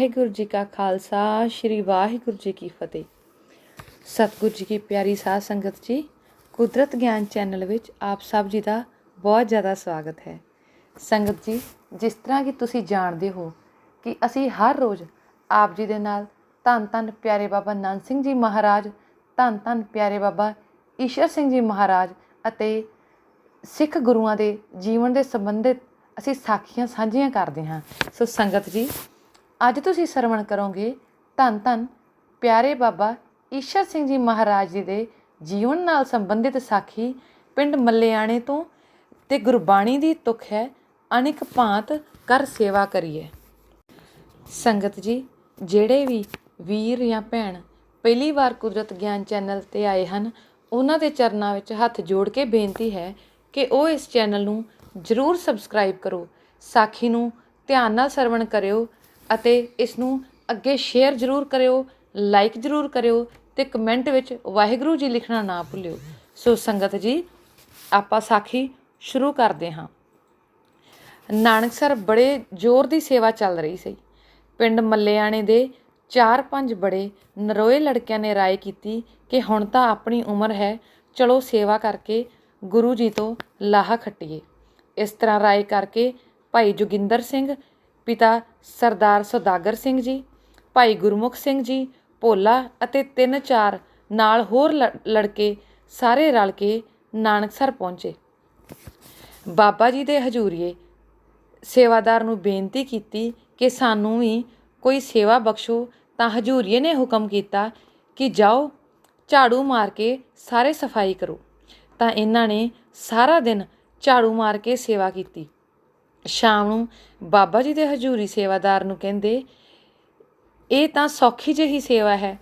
ਵਾਹਿਗੁਰੂ ਜੀ ਕਾ ਖਾਲਸਾ, ਸ੍ਰੀ ਵਾਹਿਗੁਰੂ ਜੀ ਕੀ ਫਤਿਹ। ਸਤਿਗੁਰੂ ਜੀ ਕੀ ਪਿਆਰੀ ਸਾਧ ਸੰਗਤ ਜੀ, ਕੁਦਰਤ ਗਿਆਨ ਚੈਨਲ ਵਿੱਚ ਆਪ ਸਭ ਜੀ ਦਾ ਬਹੁਤ ਜ਼ਿਆਦਾ ਸਵਾਗਤ ਹੈ। ਸੰਗਤ ਜੀ, ਜਿਸ ਤਰ੍ਹਾਂ ਕਿ ਤੁਸੀਂ ਜਾਣਦੇ ਹੋ ਕਿ ਅਸੀਂ ਹਰ ਰੋਜ਼ ਆਪ ਜੀ ਦੇ ਨਾਲ ਧੰਨ ਧੰਨ ਪਿਆਰੇ ਬਾਬਾ ਨੰਦ ਸਿੰਘ ਜੀ ਮਹਾਰਾਜ, ਧੰਨ ਧੰਨ ਪਿਆਰੇ ਬਾਬਾ ਈਸ਼ਰ ਸਿੰਘ ਜੀ ਮਹਾਰਾਜ ਅਤੇ ਸਿੱਖ ਗੁਰੂਆਂ ਦੇ ਜੀਵਨ ਦੇ ਸੰਬੰਧਿਤ ਅਸੀਂ ਸਾਖੀਆਂ ਸਾਂਝੀਆਂ ਕਰਦੇ ਹਾਂ। ਸੋ ਸੰਗਤ ਜੀ ਅੱਜ ਤੁਸੀਂ ਸਰਵਣ ਕਰੋਗੇ, ਧੰਨ ਧੰਨ। ਪਿਆਰੇ ਬਾਬਾ ਈਸ਼ਰ ਸਿੰਘ ਜੀ ਮਹਾਰਾਜ ਜੀ ਦੇ ਜੀਵਨ ਨਾਲ ਸੰਬੰਧਿਤ ਸਾਖੀ ਪਿੰਡ ਮੱਲਿਆਣੇ ਤੋਂ ਤੇ ਗੁਰਬਾਣੀ ਦੀ ਤੁਕ ਹੈ, ਅਨਿਕ ਭਾਂਤ ਕਰ ਸੇਵਾ ਕਰੀਏ। ਸੰਗਤ ਜੀ, ਜਿਹੜੇ ਵੀ ਵੀਰ ਜਾਂ ਭੈਣ ਪਹਿਲੀ ਵਾਰ ਕੁਦਰਤ ਗਿਆਨ ਚੈਨਲ ਤੇ ਆਏ ਹਨ, ਉਹਨਾਂ ਦੇ ਚਰਨਾਂ ਵਿੱਚ ਹੱਥ ਜੋੜ ਕੇ ਬੇਨਤੀ ਹੈ ਕਿ ਉਹ ਇਸ ਚੈਨਲ ਨੂੰ ਜਰੂਰ ਸਬਸਕ੍ਰਾਈਬ ਕਰੋ, ਸਾਖੀ ਨੂੰ ਧਿਆਨ ਨਾਲ ਸਰਵਣ ਕਰਿਓ ਅਤੇ ਇਸ ਨੂੰ ਅੱਗੇ ਸ਼ੇਅਰ ਜਰੂਰ ਕਰਿਓ ਲਾਈਕ ਜਰੂਰ ਕਰਿਓ ਤੇ ਕਮੈਂਟ ਵਿੱਚ ਵਾਹਿਗੁਰੂ ਜੀ ਲਿਖਣਾ ਨਾ ਭੁੱਲਿਓ। ਸੋ ਸੰਗਤ ਜੀ, ਆਪਾਂ ਸਾਖੀ ਸ਼ੁਰੂ ਕਰਦੇ ਹਾਂ। ਨਾਨਕਸਰ ਬੜੇ ਜ਼ੋਰ ਦੀ ਸੇਵਾ ਚੱਲ ਰਹੀ ਸੀ। ਪਿੰਡ ਮੱਲਿਆਣੇ ਦੇ 4-5 ਬੜੇ ਨਰੋਏ ਲੜਕਿਆਂ ਨੇ ਰਾਏ ਕੀਤੀ ਕਿ ਹੁਣ ਤਾਂ ਆਪਣੀ ਉਮਰ ਹੈ, ਚਲੋ ਸੇਵਾ ਕਰਕੇ ਗੁਰੂ ਜੀ ਤੋਂ ਲਾਹਾ ਖੱਟੀਏ। ਇਸ ਤਰ੍ਹਾਂ ਰਾਏ ਕਰਕੇ ਭਾਈ ਜੋਗਿੰਦਰ ਸਿੰਘ ਪਿਤਾ ਸਰਦਾਰ ਸੌਦਾਗਰ ਸਿੰਘ ਜੀ, ਭਾਈ ਗੁਰਮੁਖ ਸਿੰਘ ਜੀ, ਭੋਲਾ ਅਤੇ ਤਿੰਨ ਚਾਰ ਨਾਲ ਹੋਰ ਲ- ਲੜਕੇ ਸਾਰੇ ਰਲ ਕੇ ਨਾਨਕਸਰ ਪਹੁੰਚੇ। ਬਾਬਾ ਜੀ ਦੇ ਹਜੂਰੀਏ, ਸੇਵਾਦਾਰ ਨੂੰ ਬੇਨਤੀ ਕੀਤੀ ਕਿ ਸਾਨੂੰ ਵੀ ਕੋਈ ਸੇਵਾ ਬਖਸ਼ੋ ਤਾਂ ਹਜੂਰੀਏ ਨੇ ਹੁਕਮ ਕੀਤਾ ਕਿ ਜਾਓ, ਝਾੜੂ ਮਾਰ ਕੇ ਸਾਰੇ ਸਫ਼ਾਈ ਕਰੋ। ਤਾਂ ਇਹਨਾਂ ਨੇ ਸਾਰਾ ਦਿਨ ਝਾੜੂ ਮਾਰ ਕੇ ਸੇਵਾ ਕੀਤੀ। ਸ਼ਾਮ ਨੂੰ ਬਾਬਾ ਜੀ ਦੇ ਹਜੂਰੀ ਸੇਵਾਦਾਰ ਨੂੰ ਕਹਿੰਦੇ, ਇਹ ਤਾਂ ਸੌਖੀ ਜਿਹੀ ਸੇਵਾ ਹੈ।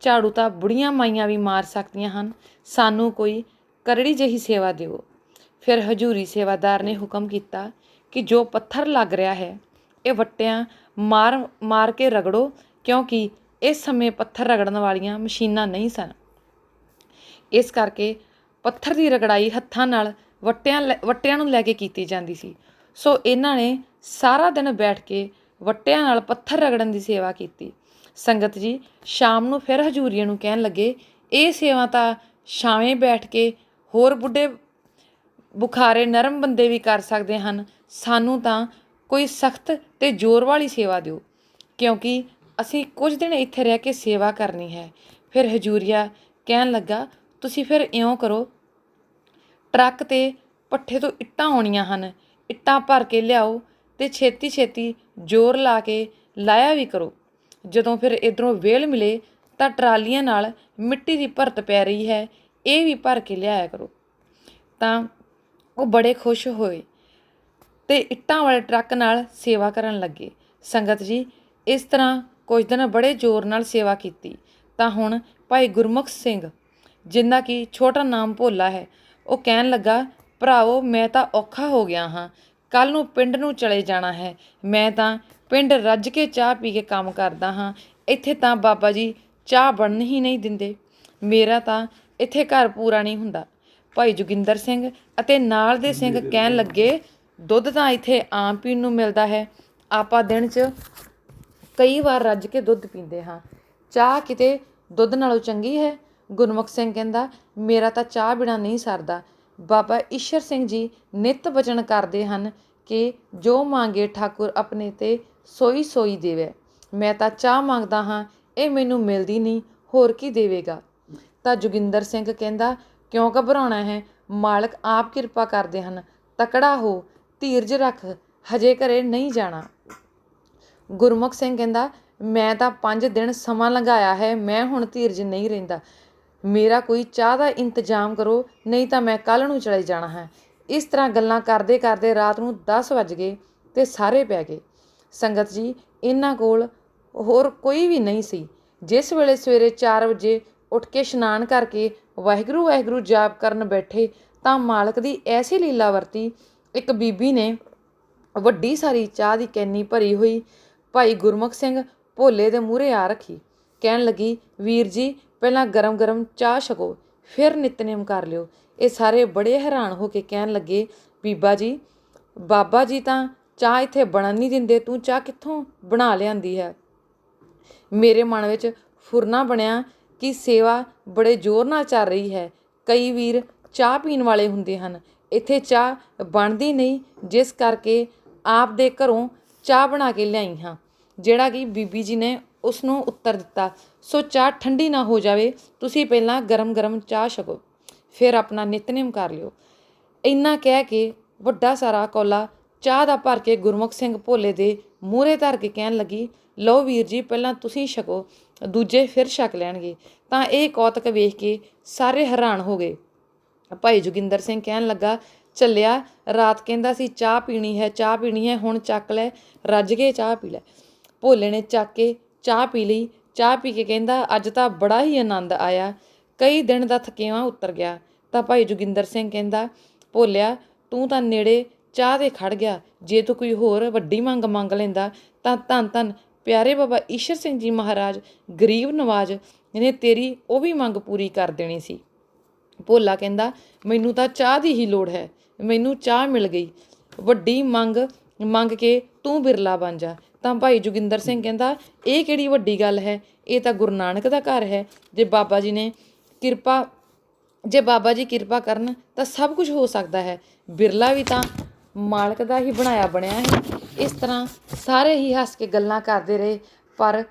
ਝਾੜੂ ਤਾਂ ਬੁੜੀਆਂ ਮਾਈਆਂ ਵੀ ਮਾਰ ਸਕਦੀਆਂ ਹਨ। ਸਾਨੂੰ ਕੋਈ ਕਰੜੀ ਜਿਹੀ ਸੇਵਾ ਦਿਓ। ਫਿਰ ਹਜੂਰੀ ਸੇਵਾਦਾਰ ਨੇ ਹੁਕਮ ਕੀਤਾ ਕਿ ਜੋ ਪੱਥਰ ਲੱਗ ਰਿਹਾ ਹੈ, ਇਹ ਵੱਟਿਆਂ ਮਾਰ ਮਾਰ ਕੇ ਰਗੜੋ, ਕਿਉਂਕਿ ਇਸ ਸਮੇਂ ਪੱਥਰ ਰਗੜਨ ਵਾਲੀਆਂ ਮਸ਼ੀਨਾਂ ਨਹੀਂ ਸਨ। ਇਸ ਕਰਕੇ ਪੱਥਰ ਦੀ ਰਗੜਾਈ ਹੱਥਾਂ ਨਾਲ ਵੱਟਿਆਂ ਲੈ- ਵੱਟਿਆਂ ਨੂੰ ਲੈ ਕੇ ਕੀਤੀ ਜਾਂਦੀ ਸੀ। ਸੋ ਇਹਨਾਂ ਨੇ ਸਾਰਾ ਦਿਨ ਬੈਠ ਕੇ ਵੱਟਿਆਂ ਨਾਲ ਪੱਥਰ ਰਗੜਨ ਦੀ ਸੇਵਾ ਕੀਤੀ। ਸੰਗਤ ਜੀ, ਸ਼ਾਮ ਨੂੰ ਫਿਰ ਹਜੂਰੀਆਂ ਨੂੰ ਕਹਿਣ ਲੱਗੇ, ਇਹ ਸੇਵਾ ਤਾਂ ਛਾਵੇਂ ਬੈਠ ਕੇ ਹੋਰ ਬੁੱਢੇ ਬੁਖਾਰੇ ਨਰਮ ਬੰਦੇ ਵੀ ਕਰ ਸਕਦੇ ਹਨ। ਸਾਨੂੰ ਤਾਂ ਕੋਈ ਸਖਤ ਤੇ ਜ਼ੋਰ ਵਾਲੀ ਸੇਵਾ ਦਿਓ, ਕਿਉਂਕਿ ਅਸੀਂ ਕੁਝ ਦਿਨ ਇੱਥੇ ਰਹਿ ਕੇ ਸੇਵਾ ਕਰਨੀ ਹੈ। ਫਿਰ ਹਜੂਰੀਆ ਕਹਿਣ ਲੱਗਾ, ਤੁਸੀਂ ਫਿਰ ਇਉਂ ਕਰੋ, ਟਰੱਕ ਤੇ ਪੱਠੇ ਤੋਂ ਇੱਟਾਂ ਆਉਣੀਆਂ ਹਨ। ਇੱਟਾਂ ਭਰ ਕੇ ਲਿਆਓ ਤੇ ਛੇਤੀ ਛੇਤੀ ਜ਼ੋਰ ਲਾ ਕੇ ਲਾਇਆ ਵੀ ਕਰੋ। ਜਦੋਂ ਫਿਰ ਇਧਰੋਂ ਵੇਲ ਮਿਲੇ ਤਾਂ ਟਰਾਲੀਆਂ ਨਾਲ ਮਿੱਟੀ ਦੀ ਭਰਤ ਪੈ ਰਹੀ ਹੈ, ਇਹ ਵੀ ਭਰ ਕੇ ਲਿਆਇਆ ਕਰੋ। ਤਾਂ ਉਹ ਬੜੇ ਖੁਸ਼ ਹੋਏ ਤੇ ਇੱਟਾਂ ਵਾਲੇ ਟਰੱਕ ਨਾਲ ਸੇਵਾ ਕਰਨ ਲੱਗੇ। ਸੰਗਤ ਜੀ, ਇਸ ਤਰ੍ਹਾਂ ਕੁਝ ਦਿਨ ਬੜੇ ਜ਼ੋਰ ਨਾਲ ਸੇਵਾ ਕੀਤੀ। ਤਾਂ ਹੁਣ ਭਾਈ ਗੁਰਮੁਖ ਸਿੰਘ, ਜਿੰਨਾ ਕਿ ਛੋਟਾ ਨਾਮ ਭੋਲਾ ਹੈ, ਉਹ ਕਹਿਣ ਲੱਗਾ ਭਰਾਵੋ, ਮੈਂ ਤਾਂ ਔਖਾ ਹੋ ਗਿਆ ਹਾਂ। ਕੱਲ ਨੂੰ ਪਿੰਡ ਨੂੰ ਚਲੇ ਜਾਣਾ ਹੈ। ਮੈਂ ਤਾਂ ਪਿੰਡ ਰੱਜ ਕੇ ਚਾਹ ਪੀ ਕੇ ਕੰਮ ਕਰਦਾ ਹਾਂ। ਇੱਥੇ ਤਾਂ ਬਾਬਾ ਜੀ ਚਾਹ ਬਣਨ ਹੀ ਨਹੀਂ ਦਿੰਦੇ। ਮੇਰਾ ਤਾਂ ਇੱਥੇ ਘਰ ਪੂਰਾ ਨਹੀਂ ਹੁੰਦਾ। ਭਾਈ ਜੋਗਿੰਦਰ ਸਿੰਘ ਅਤੇ ਨਾਲ ਦੇ ਸਿੰਘ ਕਹਿਣ ਲੱਗੇ, ਦੁੱਧ ਤਾਂ ਇੱਥੇ ਆਮ ਪੀਣ ਨੂੰ ਮਿਲਦਾ ਹੈ। ਆਪਾਂ ਦਿਨ 'ਚ ਕਈ ਵਾਰ ਰੱਜ ਕੇ ਦੁੱਧ ਪੀਂਦੇ ਹਾਂ। ਚਾਹ ਕਿਤੇ ਦੁੱਧ ਨਾਲੋਂ ਚੰਗੀ ਹੈ? ਗੁਰਮੁਖ ਸਿੰਘ ਕਹਿੰਦਾ, ਮੇਰਾ ਤਾਂ ਚਾਹ ਬਿਨਾ ਨਹੀਂ ਸਰਦਾ। ਬਾਬਾ ਈਸ਼ਰ ਸਿੰਘ ਜੀ ਨਿੱਤ ਬਚਨ ਕਰਦੇ ਹਨ ਕਿ ਜੋ ਮੰਗੇ ਠਾਕੁਰ ਆਪਣੇ ਤੇ ਸੋਈ ਸੋਈ ਦੇਵੇ। ਮੈਂ ਤਾਂ ਚਾਹ ਮੰਗਦਾ ਹਾਂ, ਇਹ ਮੈਨੂੰ ਮਿਲਦੀ ਨਹੀਂ, ਹੋਰ ਕੀ ਦੇਵੇਗਾ? ਤਾਂ ਜੋਗਿੰਦਰ ਸਿੰਘ ਕਹਿੰਦਾ, ਕਿਉਂ ਘਬਰਾਉਣਾ ਹੈ? ਮਾਲਕ ਆਪ ਕਿਰਪਾ ਕਰਦੇ ਹਨ। ਤਕੜਾ ਹੋ, ਧੀਰਜ ਰੱਖ, ਹਜੇ ਘਰੇ ਨਹੀਂ ਜਾਣਾ। ਗੁਰਮੁਖ ਸਿੰਘ ਕਹਿੰਦਾ, ਮੈਂ ਤਾਂ 5 ਦਿਨ ਸਮਾਂ ਲੰਘਾਇਆ ਹੈ, ਮੈਂ ਹੁਣ ਧੀਰਜ ਨਹੀਂ ਰਹਿੰਦਾ। ਮੇਰਾ ਕੋਈ ਚਾਹ ਦਾ ਇੰਤਜ਼ਾਮ ਕਰੋ, ਨਹੀਂ ਤਾਂ ਮੈਂ ਕੱਲ੍ਹ ਨੂੰ ਚਲੇ ਜਾਣਾ ਹੈ। ਇਸ ਤਰ੍ਹਾਂ ਗੱਲਾਂ ਕਰਦੇ ਕਰਦੇ ਰਾਤ ਨੂੰ 10 ਵੱਜ ਗਏ ਤੇ ਸਾਰੇ ਪੈ ਗਏ। ਸੰਗਤ ਜੀ, ਇਹਨਾਂ ਕੋਲ ਹੋਰ ਕੋਈ ਵੀ ਨਹੀਂ ਸੀ। ਜਿਸ ਵੇਲੇ ਸਵੇਰੇ 4 ਵਜੇ ਉੱਠ ਕੇ ਇਸ਼ਨਾਨ ਕਰਕੇ ਵਾਹਿਗੁਰੂ ਵਾਹਿਗੁਰੂ ਜਾਪ ਕਰਨ ਬੈਠੇ ਤਾਂ ਮਾਲਕ ਦੀ ਐਸੀ ਲੀਲਾ ਵਰਤੀ, ਇੱਕ ਬੀਬੀ ਨੇ ਵੱਡੀ ਸਾਰੀ ਚਾਹ ਦੀ ਕੈਨੀ ਭਰੀ ਹੋਈ ਭਾਈ ਗੁਰਮੁਖ ਸਿੰਘ ਭੋਲੇ ਦੇ ਮੂਹਰੇ ਆ ਰੱਖੀ। ਕਹਿਣ ਲੱਗੀ, ਵੀਰ ਜੀ ਪਹਿਲਾਂ ਗਰਮ-ਗਰਮ ਚਾਹ ਛਕੋ, ਫਿਰ ਨਿਤਨੇਮ ਕਰ ਲਿਓ। ਇਹ ਸਾਰੇ ਬੜੇ ਹੈਰਾਨ ਹੋ ਕੇ ਕਹਿਣ ਲੱਗੇ, ਬੀਬਾ ਜੀ, ਬਾਬਾ ਜੀ ਤਾਂ ਚਾਹ ਇੱਥੇ ਬਣਨ ਨਹੀਂ ਦਿੰਦੇ, ਤੂੰ ਚਾਹ ਕਿੱਥੋਂ ਬਣਾ ਲਿਆਂਦੀ ਹੈ? ਮੇਰੇ ਮਨ ਵਿੱਚ ਫੁਰਨਾ ਬਣਿਆ ਕਿ ਸੇਵਾ ਬੜੇ ਜ਼ੋਰ ਨਾਲ ਚੱਲ ਰਹੀ ਹੈ। ਕਈ ਵੀਰ ਚਾਹ ਪੀਣ ਵਾਲੇ ਹੁੰਦੇ ਹਨ। ਇੱਥੇ ਚਾਹ ਬਣਦੀ ਨਹੀਂ, ਜਿਸ ਕਰਕੇ ਆਪ ਦੇ ਘਰੋਂ ਚਾਹ ਬਣਾ ਕੇ ਲਿਆਈ ਹਾਂ। ਜਿਹੜਾ ਕਿ ਬੀਬੀ ਜੀ ਨੇ ਉਸ ਨੂੰ ਉੱਤਰ ਦਿੱਤਾ, ਸੋ ਚਾਹ ਠੰਡੀ ਨਾ ਹੋ ਜਾਵੇ, ਤੁਸੀਂ ਪਹਿਲਾਂ ਗਰਮ-ਗਰਮ ਚਾਹ ਛਕੋ, ਫਿਰ ਆਪਣਾ ਨਿਤਨੇਮ ਕਰ ਲਿਓ। ਇੰਨਾ ਕਹਿ ਕੇ ਵੱਡਾ ਸਾਰਾ ਕੌਲਾ ਚਾਹ ਦਾ ਭਰ ਕੇ ਗੁਰਮੁਖ ਸਿੰਘ ਭੋਲੇ ਦੇ ਮੂਹਰੇ ਧਰ ਕੇ ਕਹਿਣ ਲੱਗੀ, ਲਓ ਵੀਰ ਜੀ, ਪਹਿਲਾਂ ਤੁਸੀਂ ਛਕੋ, ਦੂਜੇ ਫਿਰ ਛਕ ਲੈਣਗੇ। ਤਾਂ ਇਹ ਕੌਤਕ ਵੇਖ ਕੇ ਸਾਰੇ ਹੈਰਾਨ ਹੋ ਗਏ। ਭਾਈ ਜੋਗਿੰਦਰ ਸਿੰਘ ਕਹਿਣ ਲੱਗਾ, ਚੱਲਿਆ, ਰਾਤ ਕਹਿੰਦਾ ਸੀ, ਚਾਹ ਪੀਣੀ ਹੈ, ਚਾਹ ਪੀਣੀ ਹੈ, ਹੁਣ ਚੱਕ ਲੈ, ਰੱਜ ਕੇ ਚਾਹ ਪੀ ਲੈ। ਭੋਲੇ ਨੇ ਚੱਕ ਕੇ ਚਾਹ ਪੀ ਲਈ। ਚਾਹ ਪੀ ਕੇ ਕਹਿੰਦਾ, ਅੱਜ ਤਾਂ ਬੜਾ ਹੀ ਆਨੰਦ ਆਇਆ। ਕਈ ਦਿਨ ਦਾ ਥਕੇਵਾਂ ਉਤਰ ਗਿਆ। ਤਾਂ ਭਾਈ ਜੋਗਿੰਦਰ ਸਿੰਘ ਕਹਿੰਦਾ, ਭੋਲਿਆ, ਤੂੰ ਤਾਂ ਨੇੜੇ ਚਾਹ ਦੇ ਖੜ ਗਿਆ। ਜੇ ਤੂੰ ਕੋਈ ਹੋਰ ਵੱਡੀ ਮੰਗ ਮੰਗ ਲੈਂਦਾ, ਤਾਂ ਧੰਨ ਧੰਨ ਪਿਆਰੇ ਬਾਬਾ ਈਸ਼ਰ ਸਿੰਘ ਜੀ ਮਹਾਰਾਜ, ਗਰੀਬ ਨਵਾਜ ਨੇ ਤੇਰੀ ਉਹ ਵੀ ਮੰਗ ਪੂਰੀ ਕਰ ਦੇਣੀ ਸੀ। ਭੋਲਾ ਕਹਿੰਦਾ, ਮੈਨੂੰ ਤਾਂ ਚਾਹ ਦੀ ਹੀ ਲੋੜ ਹੈ। ਮੈਨੂੰ ਚਾਹ ਮਿਲ ਗਈ। ਵੱਡੀ ਮੰਗ ਮੰਗ ਕੇ ਤੂੰ ਬਿਰਲਾ ਬਣ ਜਾ। ਤਾਂ ਭਾਈ ਜੋਗਿੰਦਰ ਸਿੰਘ ਕਹਿੰਦਾ, ਇਹ ਕਿਹੜੀ ਵੱਡੀ ਗੱਲ ਹੈ? ਇਹ ਤਾਂ ਗੁਰੂ ਨਾਨਕ ਦਾ ਘਰ ਹੈ। ਜੇ ਬਾਬਾ ਜੀ ਨੇ ਕਿਰਪਾ, ਜੇ ਬਾਬਾ ਜੀ ਕਿਰਪਾ ਕਰਨ ਤਾਂ ਸਭ ਕੁਝ ਹੋ ਸਕਦਾ ਹੈ। ਬਿਰਲਾ ਵੀ ਤਾਂ ਮਾਲਕ ਦਾ ਹੀ ਬਣਾਇਆ ਬਣਿਆ ਹੈ। ਇਸ ਤਰ੍ਹਾਂ ਸਾਰੇ ਹੀ ਹੱਸ ਕੇ ਗੱਲਾਂ ਕਰਦੇ ਰਹੇ, ਪਰ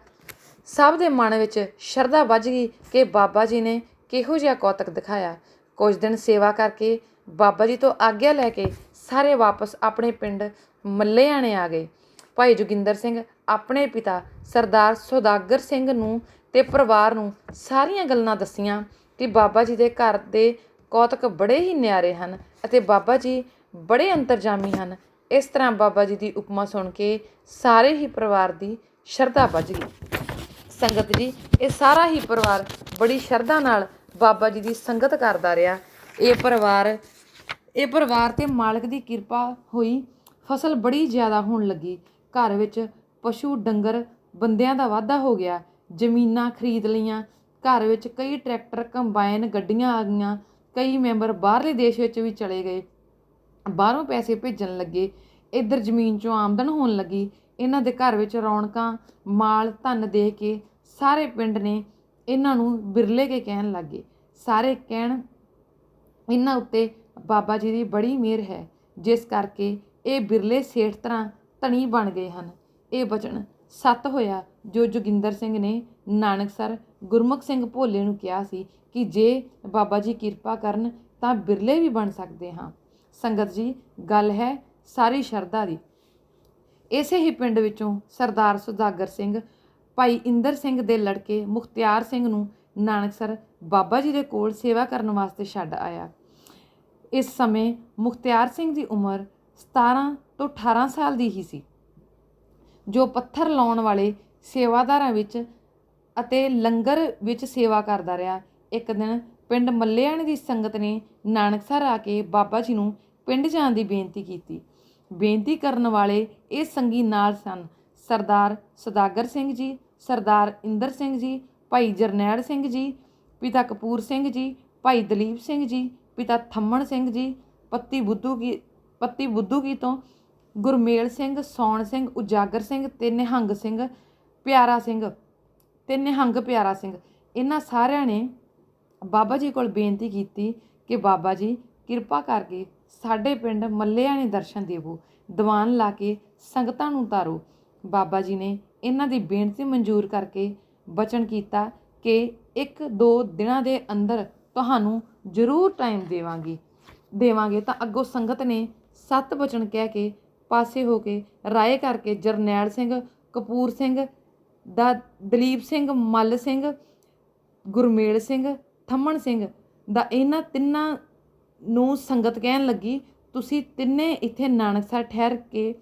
ਸਭ ਦੇ ਮਨ ਵਿੱਚ ਸ਼ਰਧਾ ਵੱਜ ਗਈ ਕਿ ਬਾਬਾ ਜੀ ਨੇ ਕਿਹੋ ਜਿਹਾ ਕੌਤਕ ਦਿਖਾਇਆ। ਕੁਝ ਦਿਨ ਸੇਵਾ ਕਰਕੇ ਬਾਬਾ ਜੀ ਤੋਂ ਆਗਿਆ ਲੈ ਕੇ ਸਾਰੇ ਵਾਪਸ ਆਪਣੇ ਪਿੰਡ ਮੱਲੇਆਣੇ ਆ ਗਏ। ਭਾਈ ਜੋਗਿੰਦਰ ਸਿੰਘ, ਆਪਣੇ ਪਿਤਾ ਸਰਦਾਰ ਸੌਦਾਗਰ ਸਿੰਘ ਨੂੰ ਤੇ ਪਰਿਵਾਰ ਨੂੰ ਸਾਰੀਆਂ ਗੱਲਾਂ ਦੱਸੀਆਂ ਕਿ ਬਾਬਾ ਜੀ ਦੇ ਘਰ ਦੇ ਕੌਤਕ ਬੜੇ ਹੀ ਨਿਆਰੇ ਹਨ ਅਤੇ ਬਾਬਾ ਜੀ ਬੜੇ ਅੰਤਰਜਾਮੀ ਹਨ। ਇਸ ਤਰ੍ਹਾਂ ਬਾਬਾ ਜੀ ਦੀ ਉਪਮਾ ਸੁਣ ਕੇ ਸਾਰੇ ਹੀ ਪਰਿਵਾਰ ਦੀ ਸ਼ਰਧਾ ਵੱਜ ਗਈ। ਸੰਗਤ ਜੀ, ਇਹ ਸਾਰਾ ਹੀ ਪਰਿਵਾਰ ਬੜੀ ਸ਼ਰਧਾ ਨਾਲ ਬਾਬਾ ਜੀ ਦੀ ਸੰਗਤ ਕਰਦਾ ਰਿਹਾ। ਇਹ ਪਰਿਵਾਰ ਇਹ ਪਰਿਵਾਰ ਤੇ ਮਾਲਕ ਦੀ ਕਿਰਪਾ ਹੋਈ, ਫਸਲ ਬੜੀ ਜ਼ਿਆਦਾ ਹੋਣ ਲੱਗੀ। ਘਰ ਵਿੱਚ ਪਸ਼ੂ, ਡੰਗਰ ਬੰਦਿਆਂ ਦਾ ਵਾਧਾ ਹੋ ਗਿਆ। ਜ਼ਮੀਨਾਂ ਖਰੀਦ ਲਈਆਂ। ਘਰ ਵਿੱਚ ਕਈ ਟਰੈਕਟਰ, ਕੰਬਾਈਨ ਗੱਡੀਆਂ ਆ ਗਈਆਂ। ਕਈ ਮੈਂਬਰ ਬਾਹਰਲੇ ਦੇਸ਼ ਵਿੱਚ ਵੀ ਚਲੇ ਗਏ। ਬਾਹਰੋਂ ਪੈਸੇ ਭੇਜਣ ਲੱਗੇ। ਇੱਧਰ ਜ਼ਮੀਨ 'ਚੋਂ ਆਮਦਨ ਹੋਣ ਲੱਗੀ। ਇਹਨਾਂ ਦੇ ਘਰ ਵਿੱਚ ਰੌਣਕਾਂ, ਮਾਲ, ਧਨ ਦੇ ਕੇ ਸਾਰੇ ਪਿੰਡ ਨੇ ਇਹਨਾਂ ਨੂੰ ਬਿਰਲੇ ਕੇ ਕਹਿਣ ਲੱਗੇ। ਸਾਰੇ ਕਹਿਣ, ਇਹਨਾਂ ਉੱਤੇ ਬਾਬਾ ਜੀ ਦੀ ਬੜੀ ਮਿਹਰ ਹੈ। ਜਿਸ ਕਰਕੇ ਇਹ ਬਿਰਲੇ ਸੇਠ ਤਰ੍ਹਾਂ ਧਣੀ ਬਣ ਗਏ ਹਨ। ਇਹ ਬਚਨ ਸੱਤ ਹੋਇਆ, ਜੋ ਜੋਗਿੰਦਰ ਸਿੰਘ ਨੇ ਨਾਨਕਸਰ ਗੁਰਮੁਖ ਸਿੰਘ ਭੋਲੇ ਨੂੰ ਕਿਹਾ ਸੀ ਕਿ ਜੇ ਬਾਬਾ ਜੀ ਕਿਰਪਾ ਕਰਨ ਤਾਂ ਬਿਰਲੇ ਵੀ ਬਣ ਸਕਦੇ ਹਾਂ। ਸੰਗਤ ਜੀ, ਗੱਲ ਹੈ ਸਾਰੀ ਸ਼ਰਧਾ ਦੀ। ਇਸੇ ਹੀ ਪਿੰਡ ਵਿੱਚੋਂ ਸਰਦਾਰ ਸੁਦਾਗਰ ਸਿੰਘ, ਭਾਈ ਇੰਦਰ ਸਿੰਘ ਦੇ ਲੜਕੇ ਮੁਖਤਿਆਰ ਸਿੰਘ ਨੂੰ ਨਾਨਕਸਰ ਬਾਬਾ ਜੀ ਦੇ ਕੋਲ ਸੇਵਾ ਕਰਨ ਵਾਸਤੇ ਛੱਡ ਆਇਆ। ਇਸ ਸਮੇਂ ਮੁਖਤਿਆਰ ਸਿੰਘ ਦੀ ਉਮਰ 17 ਤੋਂ 18 ਸਾਲ ਦੀ ਹੀ ਸੀ, ਜੋ ਪੱਥਰ ਲਾਉਣ ਵਾਲੇ ਸੇਵਾਦਾਰਾਂ ਵਿੱਚ ਅਤੇ ਲੰਗਰ ਵਿੱਚ ਸੇਵਾ ਕਰਦਾ ਰਿਹਾ। ਇੱਕ ਦਿਨ ਪਿੰਡ ਮੱਲਿਆਣ ਦੀ ਸੰਗਤ ਨੇ ਨਾਨਕਸਰ ਆ ਕੇ ਬਾਬਾ ਜੀ ਨੂੰ ਪਿੰਡ ਜਾਣ ਦੀ ਬੇਨਤੀ ਕੀਤੀ। ਬੇਨਤੀ ਕਰਨ ਵਾਲੇ ਇਹ ਸੰਗੀ ਨਾਲ ਸਨ। ਸਰਦਾਰ ਸਦਾਗਰ ਸਿੰਘ ਜੀ, ਸਰਦਾਰ ਇੰਦਰ ਸਿੰਘ ਜੀ, ਭਾਈ ਜਰਨੈਲ ਸਿੰਘ ਜੀ, ਪਿਤਾ ਕਪੂਰ ਸਿੰਘ ਜੀ, ਭਾਈ ਦਲੀਪ ਸਿੰਘ ਜੀ, ਪਿਤਾ ਥੰਮਣ ਸਿੰਘ ਜੀ, ਪੱਤੀ ਬੁੱਧੂ ਕੀ, ਪੱਤੀ ਬੁੱਧੂ ਕੀ ਤੋਂ ਗੁਰਮੇਲ ਸਿੰਘ, ਸੌਣ ਸਿੰਘ, ਉਜਾਗਰ ਸਿੰਘ ਤੇ ਨਿਹੰਗ ਸਿੰਘ, ਪਿਆਰਾ ਸਿੰਘ ਤੇ ਨਿਹੰਗ ਪਿਆਰਾ ਸਿੰਘ। ਇਹਨਾਂ ਸਾਰਿਆਂ ਨੇ ਬਾਬਾ ਜੀ ਕੋਲ ਬੇਨਤੀ ਕੀਤੀ ਕਿ ਬਾਬਾ ਜੀ ਕਿਰਪਾ ਕਰਕੇ ਸਾਡੇ ਪਿੰਡ ਮੱਲਿਆਂ ਨੇ ਦਰਸ਼ਨ ਦੇਵੋ, ਦੀਵਾਨ ਲਾ ਕੇ ਸੰਗਤਾਂ ਨੂੰ ਤਾਰੋ ਬਾਬਾ ਜੀ ਨੇ ਇਹਨਾਂ ਦੀ ਬੇਨਤੀ ਮਨਜ਼ੂਰ ਕਰਕੇ ਬਚਨ ਕੀਤਾ ਕਿ ਇੱਕ ਦੋ ਦਿਨਾਂ ਦੇ ਅੰਦਰ ਤੁਹਾਨੂੰ ਜ਼ਰੂਰ ਟਾਈਮ ਦੇਵਾਂਗੀ। ਦੇਵਾਂਗੇ ਤਾਂ ਅੱਗੋਂ ਸੰਗਤ ਨੇ ਸੱਤ ਬਚਨ ਕਹਿ ਕੇ ਪਾਸੇ ਹੋ ਕੇ ਰਾਏ ਕਰਕੇ ਜਰਨੈਲ ਸਿੰਘ, ਕਪੂਰ ਸਿੰਘ ਦਾ, ਦਲੀਪ ਸਿੰਘ, ਮੱਲ ਸਿੰਘ, ਗੁਰਮੇਲ ਸਿੰਘ, ਥੰਮਣ ਸਿੰਘ ਦਾ ਇਹਨਾਂ ਤਿੰਨਾਂ ਨੂੰ ਸੰਗਤ ਕਹਿਣ ਲੱਗੀ, ਤੁਸੀਂ ਤਿੰਨੇ ਇੱਥੇ ਨਾਨਕਸਰ ਠਹਿਰ ਕੇ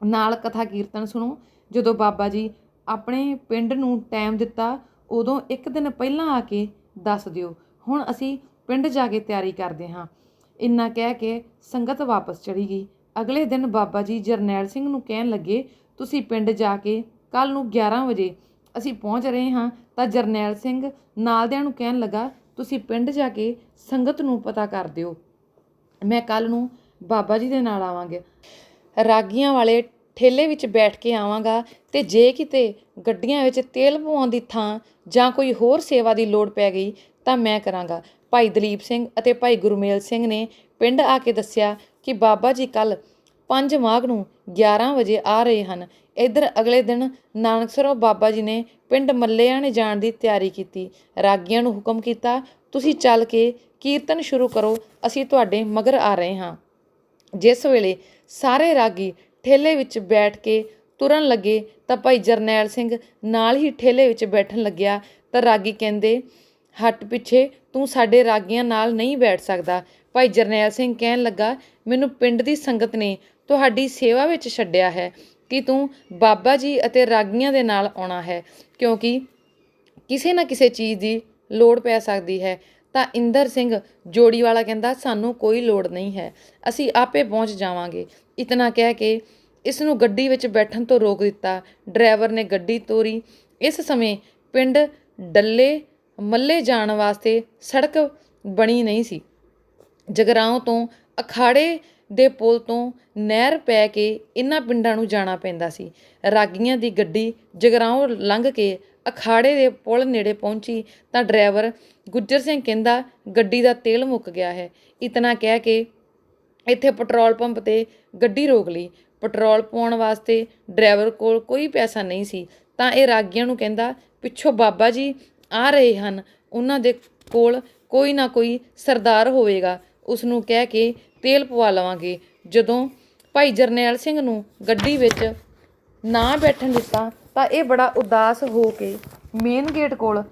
ਨਾਲ ਕਥਾ ਕੀਰਤਨ ਸੁਣੋ। ਜਦੋਂ ਬਾਬਾ ਜੀ ਆਪਣੇ ਪਿੰਡ ਨੂੰ ਟਾਈਮ ਦਿੱਤਾ, ਉਦੋਂ ਇੱਕ ਦਿਨ ਪਹਿਲਾਂ ਆ ਕੇ ਦੱਸ ਦਿਓ, ਹੁਣ ਅਸੀਂ ਪਿੰਡ ਜਾ ਕੇ ਤਿਆਰੀ ਕਰਦੇ ਹਾਂ। ਇੰਨਾ ਕਹਿ ਕੇ ਸੰਗਤ ਵਾਪਸ ਚਲੀ ਗਈ। ਅਗਲੇ ਦਿਨ ਬਾਬਾ ਜੀ ਜਰਨੈਲ ਸਿੰਘ ਨੂੰ ਕਹਿਣ ਲੱਗੇ, ਤੁਸੀਂ ਪਿੰਡ ਜਾ ਕੇ ਕੱਲ ਨੂੰ 11 ਵਜੇ ਅਸੀਂ ਪਹੁੰਚ ਰਹੇ ਹਾਂ। ਤਾਂ ਜਰਨੈਲ ਸਿੰਘ ਨਾਲਦਿਆਂ ਨੂੰ ਕਹਿਣ ਲੱਗਾ, ਤੁਸੀਂ ਪਿੰਡ ਜਾ ਕੇ ਸੰਗਤ ਨੂੰ ਪਤਾ ਕਰ ਦਿਓ। ਮੈਂ ਕੱਲ ਨੂੰ ਬਾਬਾ ਜੀ ਦੇ ਨਾਲ ਆਵਾਂਗੇ। ਰਾਗੀਆਂ ਵਾਲੇ ਠੇਲੇ ਵਿੱਚ ਬੈਠ ਕੇ ਆਵਾਂਗਾ ਤੇ ਜੇ ਕਿਤੇ ਗੱਡੀਆਂ ਵਿੱਚ ਤੇਲ ਪਵਾਉਣ ਦੀ ਥਾਂ ਜਾਂ ਕੋਈ ਹੋਰ ਸੇਵਾ ਦੀ ਲੋੜ ਪੈ ਗਈ ਤਾਂ ਮੈਂ ਕਰਾਂਗਾ। ਭਾਈ ਦਲੀਪ ਸਿੰਘ ਅਤੇ ਭਾਈ ਗੁਰਮੇਲ ਸਿੰਘ ਨੇ ਪਿੰਡ ਆ ਕੇ ਦੱਸਿਆ ਕਿ ਬਾਬਾ ਜੀ ਕੱਲ 5 ਮਾਘ ਨੂੰ 11 ਵਜੇ ਆ ਰਹੇ ਹਨ। ਇਧਰ ਅਗਲੇ ਦਿਨ ਨਾਨਕਸਰੋਂ ਬਾਬਾ ਜੀ ਨੇ ਪਿੰਡ ਮੱਲਿਆਂ ਨੇ ਜਾਣ ਦੀ ਤਿਆਰੀ ਕੀਤੀ। ਰਾਗੀਆਂ ਨੂੰ ਹੁਕਮ ਕੀਤਾ, ਤੁਸੀਂ ਚੱਲ ਕੇ ਕੀਰਤਨ ਸ਼ੁਰੂ ਕਰੋ, ਅਸੀਂ ਤੁਹਾਡੇ ਮਗਰ ਆ ਰਹੇ ਹਾਂ। ਜਿਸ ਵੇਲੇ ਸਾਰੇ ਰਾਗੀ ਠੇਲੇ ਵਿੱਚ ਬੈਠ ਕੇ ਤੁਰਨ ਲੱਗੇ ਤਾਂ ਭਾਈ ਜਰਨੈਲ ਸਿੰਘ ਨਾਲ ਹੀ ਠੇਲੇ ਵਿੱਚ ਬੈਠਣ ਲੱਗਿਆ। ਤਾਂ ਰਾਗੀ ਕਹਿੰਦੇ ਹੱਟ ਪਿੱਛੇ ਤੂੰ ਸਾਡੇ ਰਾਗੀਆਂ ਨਾਲ ਨਹੀਂ ਬੈਠ ਸਕਦਾ। ਭਾਈ ਜਰਨੈਲ ਸਿੰਘ ਕਹਿਣ ਲੱਗਾ, ਮੈਨੂੰ ਪਿੰਡ ਦੀ ਸੰਗਤ ਨੇ ਤੁਹਾਡੀ ਸੇਵਾ ਵਿੱਚ ਛੱਡਿਆ ਹੈ ਕਿ ਤੂੰ ਬਾਬਾ ਜੀ ਅਤੇ ਰਾਗੀਆਂ ਦੇ ਨਾਲ ਆਉਣਾ ਹੈ, ਕਿਉਂਕਿ ਕਿਸੇ ਨਾ ਕਿਸੇ ਚੀਜ਼ ਦੀ ਲੋੜ ਪੈ ਸਕਦੀ ਹੈ। ਤਾਂ ਇੰਦਰ ਸਿੰਘ ਜੋੜੀ ਵਾਲਾ ਕਹਿੰਦਾ, ਸਾਨੂੰ ਕੋਈ ਲੋੜ ਨਹੀਂ ਹੈ, ਅਸੀਂ ਆਪੇ ਪਹੁੰਚ ਜਾਵਾਂਗੇ। ਇਤਨਾ ਕਹਿ ਕੇ ਇਸ ਨੂੰ ਗੱਡੀ ਵਿੱਚ ਬੈਠਣ ਤੋਂ ਰੋਕ ਦਿੱਤਾ। ਡਰਾਈਵਰ ਨੇ ਗੱਡੀ ਤੋਰੀ। ਇਸ ਸਮੇਂ ਪਿੰਡ ਡੱਲੇ ਮੱਲੇ ਜਾਣ ਵਾਸਤੇ ਸੜਕ ਬਣੀ ਨਹੀਂ ਸੀ। ਜਗਰਾਉਂ ਤੋਂ ਅਖਾੜੇ ਦੇ ਪੁਲ ਤੋਂ ਨਹਿਰ ਪੈ ਕੇ ਇਹਨਾਂ ਪਿੰਡਾਂ ਨੂੰ ਜਾਣਾ ਪੈਂਦਾ ਸੀ। ਰਾਗੀਆਂ ਦੀ ਗੱਡੀ ਜਗਰਾਉਂ ਲੰਘ ਕੇ ਅਖਾੜੇ ਦੇ ਪੁਲ ਨੇੜੇ ਪਹੁੰਚੀ ਤਾਂ ਡਰਾਈਵਰ ਗੁੱਜਰ ਸਿੰਘ ਕਹਿੰਦਾ, ਗੱਡੀ ਦਾ ਤੇਲ ਮੁੱਕ ਗਿਆ ਹੈ। ਇਤਨਾ ਕਹਿ ਕੇ ਇੱਥੇ ਪੈਟਰੋਲ ਪੰਪ ਤੇ ਗੱਡੀ ਰੋਕ ਲਈ। ਪੈਟਰੋਲ ਪਾਉਣ ਵਾਸਤੇ ਡਰਾਈਵਰ ਕੋਲ ਕੋਈ ਪੈਸਾ ਨਹੀਂ ਸੀ ਤਾਂ ਇਹ ਰਾਗੀਆਂ ਨੂੰ ਕਹਿੰਦਾ, ਪਿੱਛੋਂ ਬਾਬਾ ਜੀ ਆ ਰਹੇ ਹਨ। ਉਹਨਾਂ ਦੇ ਕੋਲ ਕੋਈ ਨਾ ਕੋਈ ਸਰਦਾਰ ਹੋਵੇਗਾ। ਉਸ ਨੂੰ ਕਹਿ ਕੇ ਤੇਲ ਪਵਾ ਲਵਾਂਗੇ। ਜਦੋਂ ਭਾਈ ਜਰਨੈਲ ਸਿੰਘ ਨੂੰ ਗੱਡੀ ਵਿੱਚ ਨਾ ਬੈਠਣ ਦਿੱਤਾ, ਤਾਂ ਇਹ ਬੜਾ ਉਦਾਸ ਹੋ ਕੇ ਮੇਨ ਗੇਟ ਕੋਲ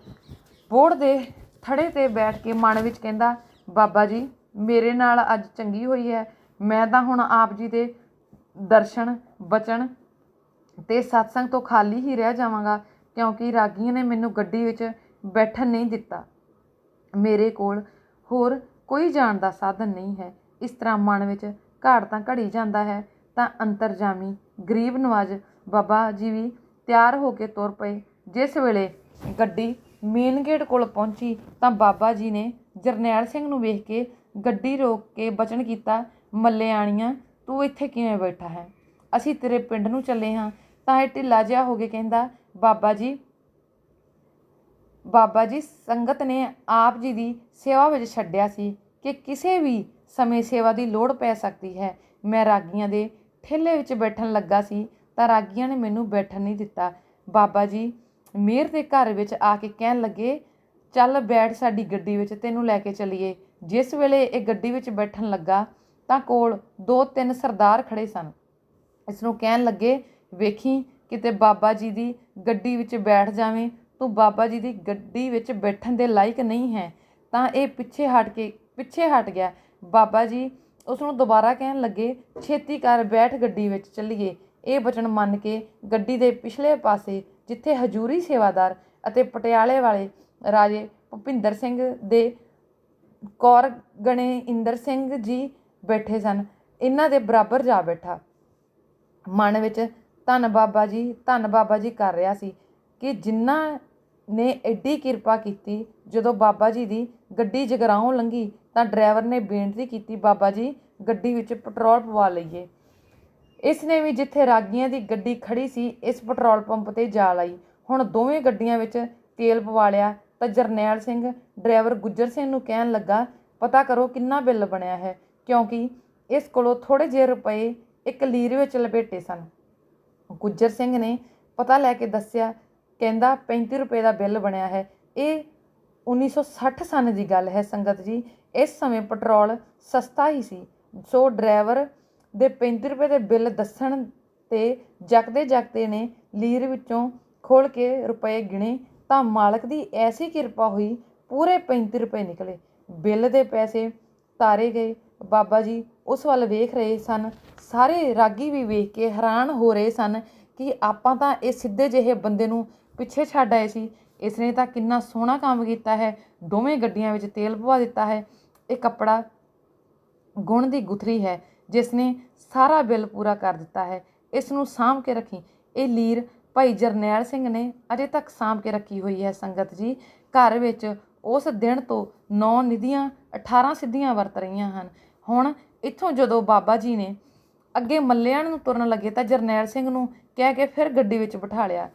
ਬੋਰਡ ਦੇ ਥੜੇ ਤੇ ਬੈਠ ਕੇ ਮਨ ਵਿੱਚ ਕਹਿੰਦਾ, ਬਾਬਾ ਜੀ, ਮੇਰੇ ਨਾਲ ਅੱਜ ਚੰਗੀ ਹੋਈ ਹੈ। ਮੈਂ ਤਾਂ ਹੁਣ ਆਪ ਜੀ ਦੇ ਦਰਸ਼ਨ, ਬਚਨ ਤੇ ਸਤਸੰਗ ਤੋਂ ਖਾਲੀ ਹੀ ਰਹਿ ਜਾਵਾਂਗਾ, ਕਿਉਂਕਿ ਰਾਗੀਆਂ ਨੇ ਮੈਨੂੰ ਗੱਡੀ ਵਿੱਚ ਬੈਠਣ ਨਹੀਂ ਦਿੱਤਾ। ਮੇਰੇ ਕੋਲ ਹੋਰ ਕੋਈ ਜਾਣ ਦਾ ਸਾਧਨ ਨਹੀਂ ਹੈ। ਇਸ ਤਰ੍ਹਾਂ ਮਨ ਵਿੱਚ ਘਾੜ ਤਾਂ ਘੜੀ ਜਾਂਦਾ ਹੈ, ਤਾਂ ਅੰਤਰਜਾਮੀ ਗਰੀਬ ਨਵਾਜ ਬਾਬਾ ਜੀ ਵੀ ਤਿਆਰ ਹੋ ਕੇ ਤੁਰ ਪਏ। ਜਿਸ ਵੇਲੇ ਗੱਡੀ ਮੇਨ ਗੇਟ ਕੋਲ ਪਹੁੰਚੀ, ਤਾਂ ਬਾਬਾ ਜੀ ਨੇ ਜਰਨੈਲ ਸਿੰਘ ਨੂੰ ਵੇਖ ਕੇ ਗੱਡੀ ਰੋਕ ਕੇ ਬਚਨ ਕੀਤਾ ਮੱਲੇ ਮੱਲਿਆਣੀਆਂ, ਤੂੰ ਇੱਥੇ ਕਿਵੇਂ ਬੈਠਾ ਹੈ? ਅਸੀਂ ਤੇਰੇ ਪਿੰਡ ਨੂੰ ਚੱਲੇ ਹਾਂ। ਤਾਂ ਇਹ ਢਿੱਲਾ ਜਿਹਾ ਹੋ ਕੇ ਕਹਿੰਦਾ, ਬਾਬਾ ਜੀ ਬਾਬਾ ਜੀ, ਸੰਗਤ ਨੇ ਆਪ ਜੀ ਦੀ ਸੇਵਾ ਵਿੱਚ ਛੱਡਿਆ ਸੀ ਕਿ ਕਿਸੇ ਵੀ ਸਮੇਂ ਸੇਵਾ ਦੀ ਲੋੜ ਪੈ ਸਕਦੀ ਹੈ। ਮੈਂ ਰਾਗੀਆਂ ਦੇ ਠੇਲੇ ਵਿੱਚ ਬੈਠਣ ਲੱਗਾ ਸੀ ਤਾਂ ਰਾਗੀਆਂ ਨੇ ਮੈਨੂੰ ਬੈਠਣ ਨਹੀਂ ਦਿੱਤਾ। ਬਾਬਾ ਜੀ ਮੇਰ ਦੇ ਘਰ ਵਿੱਚ ਆ ਕੇ ਕਹਿਣ ਲੱਗੇ, ਚੱਲ ਬੈਠ ਸਾਡੀ ਗੱਡੀ ਵਿੱਚ, ਤੈਨੂੰ ਲੈ ਕੇ ਚਲੀਏ। ਜਿਸ ਵੇਲੇ ਇਹ ਗੱਡੀ ਵਿੱਚ ਬੈਠਣ ਲੱਗਾ ਤਾਂ ਕੋਲ ਦੋ ਤਿੰਨ ਸਰਦਾਰ ਖੜੇ ਸਨ। ਇਸ ਨੂੰ ਕਹਿਣ ਲੱਗੇ, ਵੇਖੀ ਕਿਤੇ ਬਾਬਾ ਜੀ ਦੀ ਗੱਡੀ ਵਿੱਚ ਬੈਠ ਜਾਵੇਂ ਤੂੰ ਬਾਬਾ ਜੀ ਦੀ ਗੱਡੀ ਵਿੱਚ ਬੈਠਣ ਦੇ ਲਾਇਕ ਨਹੀਂ ਹੈ, ਤਾਂ ਇਹ ਪਿੱਛੇ ਹਟ ਕੇ, ਪਿੱਛੇ ਹਟ ਗਿਆ। ਬਾਬਾ ਜੀ ਉਸ ਨੂੰ ਦੁਬਾਰਾ ਕਹਿਣ ਲੱਗੇ, ਛੇਤੀ ਕਰ, ਬੈਠ ਗੱਡੀ ਵਿੱਚ, ਚੱਲੀਏ। ਇਹ ਬਚਨ ਮੰਨ ਕੇ ਗੱਡੀ ਦੇ ਪਿਛਲੇ ਪਾਸੇ, ਜਿੱਥੇ ਹਜੂਰੀ ਸੇਵਾਦਾਰ ਅਤੇ ਪਟਿਆਲੇ ਵਾਲੇ ਰਾਜੇ ਭੁਪਿੰਦਰ ਸਿੰਘ ਦੇ ਕੌਰ ਗਣੇ ਇੰਦਰ ਸਿੰਘ ਜੀ ਬੈਠੇ ਸਨ, ਇਹਨਾਂ ਦੇ ਬਰਾਬਰ ਜਾ ਬੈਠਾ। ਮਨ ਵਿੱਚ, ਧੰਨ ਬਾਬਾ ਜੀ, ਧੰਨ ਬਾਬਾ ਜੀ ਕਰ ਰਿਹਾ ਸੀ ਕਿ ਜਿੰਨਾ ਨੇ ਐਡੀ ਕਿਰਪਾ ਕੀਤੀ, ਜਦੋਂ ਬਾਬਾ ਜੀ ਦੀ ਗੱਡੀ ਜਗਰਾਉਂ ਲੰਘੀ, ਤਾਂ ਡਰਾਈਵਰ ਨੇ ਬੇਨਤੀ ਕੀਤੀ ਬਾਬਾ ਜੀ, ਗੱਡੀ ਵਿੱਚ ਪੈਟਰੋਲ ਪਵਾ ਲਈਏ। ਇਸ ਨੇ ਵੀ ਜਿੱਥੇ ਰਾਗੀਆਂ ਦੀ ਗੱਡੀ ਖੜੀ ਸੀ, ਇਸ ਪੈਟਰੋਲ ਪੰਪ ਤੇ ਜਾ ਲਈ। ਹੁਣ ਦੋਵੇਂ ਗੱਡੀਆਂ ਵਿੱਚ ਤੇਲ ਪਵਾ ਲਿਆ, ਤਾਂ ਜਰਨੈਲ ਸਿੰਘ, ਡਰਾਈਵਰ ਗੁੱਜਰ ਸਿੰਘ ਨੂੰ ਕਹਿਣ ਲੱਗਾ, ਪਤਾ ਕਰੋ ਕਿੰਨਾ ਬਿੱਲ ਬਣਿਆ ਹੈ, ਕਿਉਂਕਿ ਇਸ ਕੋਲੋਂ ਥੋੜੇ ਜਿਹੇ ਰੁਪਏ ਇੱਕ ਲੀਰ ਵਿੱਚ ਲਪੇਟੇ ਸਨ। ਗੁੱਜਰ ਸਿੰਘ ਨੇ ਪਤਾ ਲੈ ਕੇ ਦੱਸਿਆ ਕਹਿੰਦਾ 35 ਰੁਪਏ ਦਾ ਬਿੱਲ ਬਣਿਆ ਹੈ। ਇਹ 1960 ਸਨ ਦੀ ਗੱਲ ਹੈ ਸੰਗਤ ਜੀ। ਇਸ ਸਮੇਂ ਪੈਟਰੋਲ ਸਸਤਾ ਹੀ ਸੀ। ਸੋ ਡਰਾਈਵਰ ਦੇ 35 ਰੁਪਏ ਦੇ ਬਿੱਲ ਦੱਸਣ ਤੇ ਜਗਦੇ ਜਗਦੇ ਨੇ ਲੀਰ ਵਿੱਚੋਂ ਖੋਲ ਕੇ ਰੁਪਏ ਗਿਣੇ ਤਾਂ ਮਾਲਕ ਦੀ ਐਸੀ ਕਿਰਪਾ ਹੋਈ, ਪੂਰੇ 35 ਰੁਪਏ ਨਿਕਲੇ। ਬਿੱਲ ਦੇ ਪੈਸੇ ਤਾਰੇ ਗਏ। ਬਾਬਾ ਜੀ ਉਸ ਵੱਲ ਵੇਖ ਰਹੇ ਸਨ। ਸਾਰੇ ਰਾਗੀ ਵੀ ਵੇਖ ਕੇ ਹੈਰਾਨ ਹੋ ਰਹੇ ਸਨ ਕਿ ਆਪਾਂ ਤਾਂ ਇਹ ਸਿੱਧੇ ਜਿਹੇ ਬੰਦੇ ਨੂੰ ਪਿੱਛੇ ਛੱਡ ਆਏ ਸੀ। ਇਸ ਨੇ ਤਾਂ ਕਿੰਨਾ ਸੋਹਣਾ ਕੰਮ ਕੀਤਾ ਹੈ। ਦੋਵੇਂ ਗੱਡੀਆਂ ਵਿੱਚ ਤੇਲ ਪਵਾ ਦਿੱਤਾ ਹੈ। ਇਹ ਕੱਪੜਾ ਗੁਣ ਦੀ ਗੁਥਰੀ ਹੈ। ਜਿਸ ਨੇ ਸਾਰਾ ਬਿੱਲ ਪੂਰਾ ਕਰ ਦਿੱਤਾ ਹੈ। ਇਸ ਨੂੰ ਸਾਂਭ ਕੇ ਰੱਖੀ। ਇਹ ਲੀਰ ਭਾਈ ਜਰਨੈਲ ਸਿੰਘ ਨੇ ਅਜੇ ਤੱਕ ਸਾਂਭ ਕੇ ਰੱਖੀ ਹੋਈ ਹੈ ਸੰਗਤ ਜੀ। ਘਰ ਵਿੱਚ ਉਸ ਦਿਨ ਤੋਂ 9 ਨਿਧੀਆਂ 18 ਸਿੱਧੀਆਂ ਵਰਤ ਰਹੀਆਂ ਹਨ। ਹੁਣ ਇੱਥੋਂ ਜਦੋਂ ਬਾਬਾ ਜੀ ਨੇ ਅੱਗੇ ਮੱਲਿਆਂ ਨੂੰ ਤੁਰਨ ਲੱਗੇ ਤਾਂ ਜਰਨੈਲ ਸਿੰਘ ਨੂੰ ਕਹਿ ਕੇ ਫਿਰ ਗੱਡੀ ਵਿੱਚ ਬਿਠਾ ਲਿਆ।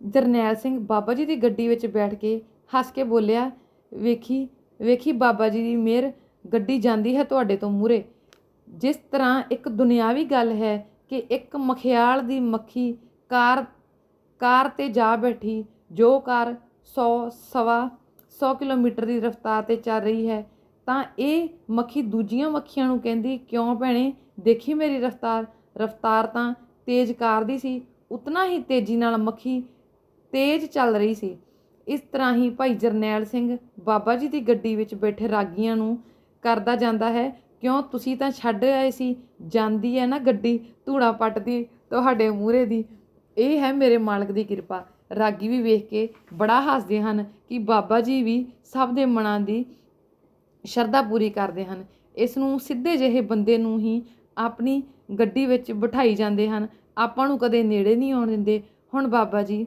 ਜਰਨੈਲ ਸਿੰਘ ਬਾਬਾ ਜੀ ਦੀ ਗੱਡੀ ਵਿੱਚ ਬੈਠ ਕੇ ਹੱਸ ਕੇ ਬੋਲਿਆ, ਵੇਖੀ ਵੇਖੀ ਬਾਬਾ ਜੀ ਦੀ ਮਿਹਰ, ਗੱਡੀ ਜਾਂਦੀ ਹੈ ਤੁਹਾਡੇ ਤੋਂ ਮੂਰੇ ਜਿਸ ਤਰ੍ਹਾਂ ਇੱਕ ਦੁਨਿਆਵੀ ਗੱਲ ਹੈ ਕਿ ਇੱਕ ਮਖਿਆਲ ਦੀ ਮੱਖੀ ਕਾਰ ਕਾਰ ਤੇ ਜਾ ਬੈਠੀ, ਜੋ ਕਾਰ 100 ਸਵਾ 100 ਕਿਲੋਮੀਟਰ ਦੀ ਰਫ਼ਤਾਰ ਤੇ ਚੱਲ ਰਹੀ ਹੈ, ਤਾਂ ਇਹ ਮੱਖੀ ਦੂਜੀਆਂ ਮੱਖੀਆਂ ਨੂੰ ਕਹਿੰਦੀ, ਕਿਉਂ ਭੈਣੇ, ਦੇਖੀ ਮੇਰੀ ਰਫ਼ਤਾਰ? ਰਫ਼ਤਾਰ ਤਾਂ ਤੇਜ਼ ਕਾਰ ਦੀ ਸੀ। ਉਤਨਾ ਹੀ ਤੇਜ਼ੀ ਨਾਲ ਮੱਖੀ ਤੇਜ਼ ਚੱਲ ਰਹੀ ਸੀ। ਇਸ ਤਰ੍ਹਾਂ ਹੀ ਭਾਈ ਜਰਨੈਲ ਸਿੰਘ ਬਾਬਾ ਜੀ ਦੀ ਗੱਡੀ ਵਿੱਚ ਬੈਠੇ ਰਾਗੀਆਂ ਨੂੰ ਕਰਦਾ ਜਾਂਦਾ ਹੈ, ਕਿਉਂ ਤੁਸੀਂ ਤਾਂ ਛੱਡ ਆਏ ਸੀ? ਜਾਂਦੀ ਹੈ ਨਾ ਗੱਡੀ ਧੂੜਾ ਪੱਟਦੀ ਤੁਹਾਡੇ ਮੂਹਰੇ ਦੀ। ਇਹ ਹੈ ਮੇਰੇ ਮਾਲਕ ਦੀ ਕਿਰਪਾ। ਰਾਗੀ ਵੀ ਵੇਖ ਕੇ ਬੜਾ ਹੱਸਦੇ ਹਨ ਕਿ ਬਾਬਾ ਜੀ ਵੀ ਸਭ ਦੇ ਮਨਾਂ ਦੀ ਸ਼ਰਧਾ ਪੂਰੀ ਕਰਦੇ ਹਨ। ਇਸ ਨੂੰ ਸਿੱਧੇ ਜਿਹੇ ਬੰਦੇ ਨੂੰ ਹੀ ਆਪਣੀ ਗੱਡੀ ਵਿੱਚ ਬਿਠਾਈ ਜਾਂਦੇ ਹਨ। ਆਪਾਂ ਨੂੰ ਕਦੇ ਨੇੜੇ ਨਹੀਂ ਆਉਣ ਦਿੰਦੇ। ਹੁਣ ਬਾਬਾ ਜੀ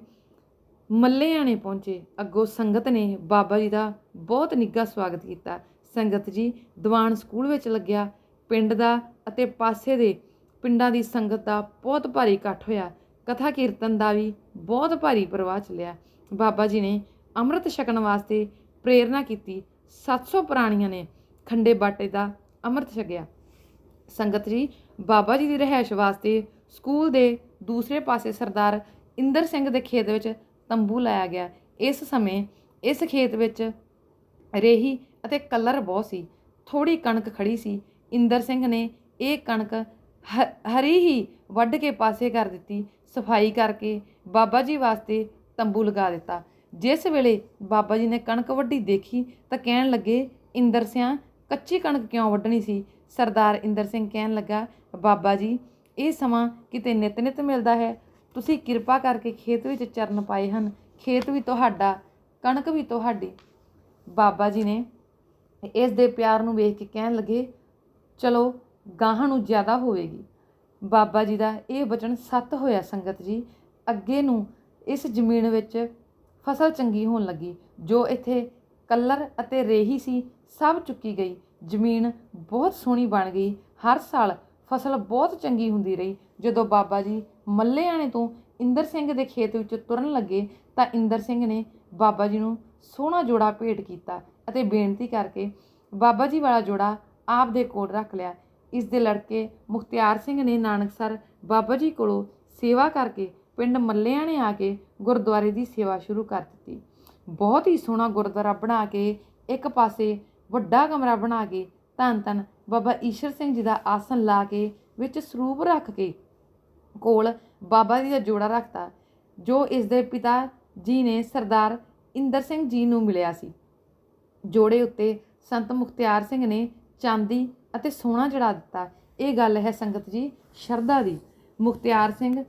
ਮੱਲੇ ਆਣੇ ਪਹੁੰਚੇ। ਅੱਗੋਂ ਸੰਗਤ ਨੇ ਬਾਬਾ ਜੀ ਦਾ ਬਹੁਤ ਨਿੱਘਾ ਸਵਾਗਤ ਕੀਤਾ। ਸੰਗਤ ਜੀ ਦੀਵਾਨ ਸਕੂਲ ਵਿੱਚ ਲੱਗਿਆ। ਪਿੰਡ ਦਾ ਅਤੇ ਪਾਸੇ ਦੇ ਪਿੰਡਾਂ ਦੀ ਸੰਗਤ ਦਾ ਬਹੁਤ ਭਾਰੀ ਇਕੱਠ ਹੋਇਆ। ਕਥਾ ਕੀਰਤਨ ਦਾ ਵੀ ਬਹੁਤ ਭਾਰੀ ਪ੍ਰਵਾਹ ਚੱਲਿਆ। ਬਾਬਾ ਜੀ ਨੇ ਅੰਮ੍ਰਿਤ ਛਕਣ ਵਾਸਤੇ ਪ੍ਰੇਰਣਾ ਕੀਤੀ। 700 ਪ੍ਰਾਣੀਆਂ ਨੇ ਖੰਡੇ ਬਾਟੇ ਦਾ ਅੰਮ੍ਰਿਤ ਛਕਿਆ। ਸੰਗਤ ਜੀ, ਬਾਬਾ ਜੀ ਦੀ ਰਹਿائش ਵਾਸਤੇ ਸਕੂਲ ਦੇ ਦੂਸਰੇ ਪਾਸੇ ਸਰਦਾਰ ਇੰਦਰ ਸਿੰਘ ਦੇ ਖੇਤ ਵਿੱਚ ਤੰਬੂ ਲਾਇਆ ਗਿਆ। ਇਸ ਸਮੇਂ ਇਸ ਖੇਤ ਵਿੱਚ ਰੇਹੀ ਅਤੇ ਕਲਰ ਬਹੁਤ ਸੀ। ਥੋੜੀ ਕਣਕ ਖੜੀ ਸੀ। ਇੰਦਰ ਸਿੰਘ ਨੇ ਇਹ ਕਣਕ ਹ- ਹਰੀ ਹੀ ਵੱਢ ਕੇ ਪਾਸੇ ਕਰ ਦਿੱਤੀ। ਸਫ਼ਾਈ ਕਰਕੇ ਬਾਬਾ ਜੀ ਵਾਸਤੇ ਤੰਬੂ ਲਗਾ ਦਿੱਤਾ। ਜਿਸ ਵੇਲੇ ਬਾਬਾ ਜੀ ਨੇ ਕਣਕ ਵੱਢੀ ਦੇਖੀ ਤਾਂ ਕਹਿਣ ਲੱਗੇ, ਇੰਦਰ ਸਿਆਂ, ਕੱਚੀ ਕਣਕ ਕਿਉਂ ਵੱਢਣੀ ਸੀ? ਸਰਦਾਰ ਇੰਦਰ ਸਿੰਘ ਕਹਿਣ ਲੱਗਾ, ਬਾਬਾ ਜੀ, ਇਹ ਸਮਾਂ ਕਿਤੇ ਨਿਤ ਨਿਤ ਮਿਲਦਾ ਹੈ। ਤੁਸੀਂ ਕਿਰਪਾ ਕਰਕੇ ਖੇਤ ਵਿੱਚ ਚਰਨ ਪਾਏ ਹਨ। ਖੇਤ ਵੀ ਤੁਹਾਡਾ, ਕਣਕ ਵੀ ਤੁਹਾਡੀ। ਬਾਬਾ ਜੀ ਨੇ ਇਸ ਦੇ ਪਿਆਰ ਨੂੰ ਵੇਖ ਕੇ ਕਹਿਣ ਲੱਗੇ, ਚਲੋ, ਗਾਹਾਂ ਨੂੰ ਜ਼ਿਆਦਾ ਹੋਵੇਗੀ। ਬਾਬਾ ਜੀ ਦਾ ਇਹ ਬਚਨ ਸੱਤ ਹੋਇਆ ਸੰਗਤ ਜੀ। ਅੱਗੇ ਨੂੰ ਇਸ ਜ਼ਮੀਨ ਵਿੱਚ ਫਸਲ ਚੰਗੀ ਹੋਣ ਲੱਗੀ, ਜੋ ਇੱਥੇ ਕਲਰ ਅਤੇ ਰੇਹੀ ਸੀ, ਸਭ ਚੁੱਕੀ ਗਈ। ਜ਼ਮੀਨ ਬਹੁਤ ਸੋਹਣੀ ਬਣ ਗਈ। ਹਰ ਸਾਲ ਫਸਲ ਬਹੁਤ ਚੰਗੀ ਹੁੰਦੀ ਰਹੀ। ਜਦੋਂ ਬਾਬਾ ਜੀ ਮੱਲੇਆਣੇ ਤੋਂ ਇੰਦਰ ਸਿੰਘ ਦੇ ਖੇਤ ਵਿੱਚ ਤੁਰਨ ਲੱਗੇ ਤਾਂ ਇੰਦਰ ਸਿੰਘ ਨੇ ਬਾਬਾ ਜੀ ਨੂੰ ਸੋਹਣਾ ਜੋੜਾ ਭੇਟ ਕੀਤਾ ਅਤੇ ਬੇਨਤੀ ਕਰਕੇ ਬਾਬਾ ਜੀ ਵਾਲਾ ਜੋੜਾ ਆਪ ਦੇ ਕੋਲ ਰੱਖ ਲਿਆ। ਇਸ ਦੇ ਲੜਕੇ ਮੁਖਤਿਆਰ ਸਿੰਘ ਨੇ ਨਾਨਕਸਰ ਬਾਬਾ ਜੀ ਕੋਲੋਂ ਸੇਵਾ ਕਰਕੇ ਪਿੰਡ ਮੱਲਿਆਣੇ ਆ ਕੇ ਗੁਰਦੁਆਰੇ ਦੀ ਸੇਵਾ ਸ਼ੁਰੂ ਕਰ ਦਿੱਤੀ। ਬਹੁਤ ਹੀ ਸੋਹਣਾ ਗੁਰਦੁਆਰਾ ਬਣਾ ਕੇ ਇੱਕ ਪਾਸੇ ਵੱਡਾ ਕਮਰਾ ਬਣਾ ਕੇ ਧੰਨ ਧੰਨ ਬਾਬਾ ਈਸ਼ਰ ਸਿੰਘ ਜੀ ਦਾ ਆਸਨ ਲਾ ਕੇ ਵਿੱਚ ਸਰੂਪ ਰੱਖ ਕੇ ਕੋਲ ਬਾਬਾ ਜੀ ਦਾ ਜੋੜਾ ਰੱਖਤਾ, ਜੋ ਇਸ ਦੇ ਪਿਤਾ ਜੀ ਨੇ ਸਰਦਾਰ ਇੰਦਰ ਸਿੰਘ ਜੀ ਨੂੰ ਮਿਲਿਆ ਸੀ। ਜੋੜੇ ਉੱਤੇ ਸੰਤ ਮੁਖਤਿਆਰ ਸਿੰਘ ਨੇ ਚਾਂਦੀ ਅਤੇ ਸੋਨਾ ਜੜਾ ਦਿੱਤਾ। ਇਹ ਗੱਲ ਹੈ ਸੰਗਤ ਜੀ ਸ਼ਰਧਾ ਦੀ। ਮੁਖਤਿਆਰ ਸਿੰਘ